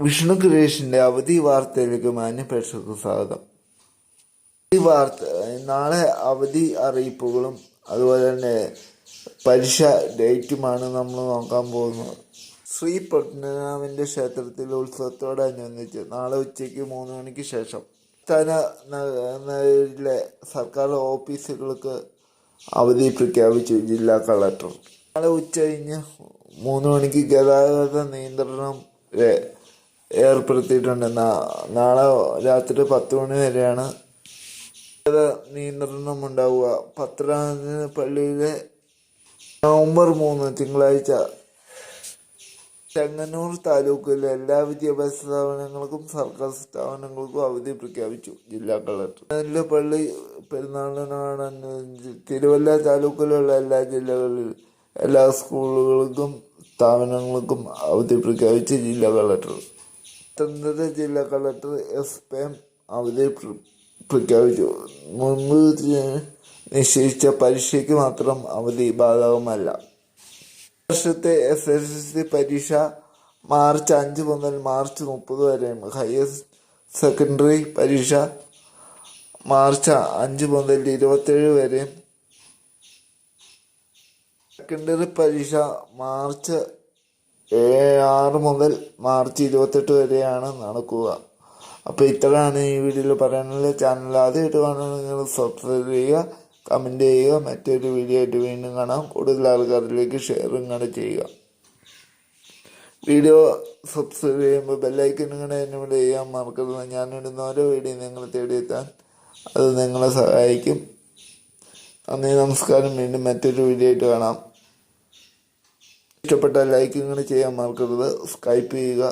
വിഷ്ണു ക്രിയേഷന്റെ അവധി വാർത്തയിലേക്ക് മാന്യ പ്രേക്ഷകർക്ക് സ്വാഗതം. ഈ വാർത്ത നാളെ അവധി അറിയിപ്പുകളും അതുപോലെ തന്നെ പരീക്ഷ ഡേറ്റുമാണ് നമ്മൾ നോക്കാൻ പോകുന്നത്. ശ്രീ പത്മനാഭന്റെ ക്ഷേത്രത്തിലെ ഉത്സവത്തോടനുബന്ധിച്ച് നാളെ ഉച്ചയ്ക്ക് മൂന്ന് മണിക്ക് ശേഷം സംസ്ഥാന നഗരങ്ങളിലെ സർക്കാർ ഓഫീസുകൾക്ക് അവധി പ്രഖ്യാപിച്ചു ജില്ലാ കളക്ടർ. നാളെ ഉച്ച കഴിഞ്ഞ് മൂന്ന് മണിക്ക് ഗതാഗത നിയന്ത്രണം ഏർപ്പെടുത്തിയിട്ടുണ്ട്. നാളെ രാത്രി പത്ത് മണി വരെയാണ്. നിയന്ത്രണം ഉണ്ടാവുക. പത്രാന് പള്ളിയിലെ നവംബർ മൂന്ന് തിങ്കളാഴ്ച. ചെങ്ങന്നൂർ താലൂക്കിലെ എല്ലാ വിദ്യാഭ്യാസ സ്ഥാപനങ്ങൾക്കും സർക്കാർ സ്ഥാപനങ്ങൾക്കും അവധി പ്രഖ്യാപിച്ചു ജില്ലാ കളക്ടർ. നല്ല പള്ളി പെരുന്നാളിനോടനുബന്ധിച്ച് തിരുവല്ല താലൂക്കിലുള്ള എല്ലാ ജില്ലകളിൽ എല്ലാ സ്കൂളുകൾക്കും സ്ഥാപനങ്ങൾക്കും അവധി പ്രഖ്യാപിച്ച് ജില്ലാ കളക്ടർ. പത്തനംതിട്ട ജില്ലാ കളക്ടർ എസ് എം അവധി പ്ര- പ്രഖ്യാപിച്ചു. മുൻപ് നിശ്ചയിച്ച പരീക്ഷയ്ക്ക് മാത്രം അവധി ബാധകമല്ല വർഷത്തെ എസ് എസ് എൽ സി പരീക്ഷ മാർച്ച് അഞ്ച് മുതൽ മാർച്ച് മുപ്പത് വരെയും ഹയർ സെക്കൻഡറി പരീക്ഷ മാർച്ച് അഞ്ച് മുതൽ ഇരുപത്തേഴ് വരെയും സെക്കൻഡറി പരീക്ഷ മാർച്ച് ആറ് മുതൽ മാർച്ച് ഇരുപത്തെട്ട് വരെയാണ് നടക്കുക. അപ്പോൾ ഇത്രയാണ് ഈ വീഡിയോയിൽ പറയാനുള്ള ചാനൽ ആദ്യമായിട്ട് കാണുന്നത് നിങ്ങൾ സബ്സ്ക്രൈബ് ചെയ്യുക കമന്റ് ചെയ്യുക മറ്റൊരു വീഡിയോ ആയിട്ട് വീണ്ടും കാണാം. കൂടുതൽ ആൾക്കാരിലേക്ക് ഷെയറും കൂടെ ചെയ്യുക. വീഡിയോ സബ്സ്ക്രൈബ് ചെയ്യുമ്പോൾ ബെല്ലൈക്കൻ കൂടെ എന്നോട് ചെയ്യാൻ മറക്കരുത്. ഞാനിടുന്ന ഓരോ വീഡിയോ നിങ്ങൾ തേടിയെത്താൻ അത് നിങ്ങളെ സഹായിക്കും. നന്ദി നമസ്കാരം. വീണ്ടും മറ്റൊരു വീഡിയോ ആയിട്ട് കാണാം. ഇഷ്ടപ്പെട്ട ലൈക്ക് ചെയ്യാൻ മറക്കരുത്. സ്കൈപ്പ് ചെയ്യുക.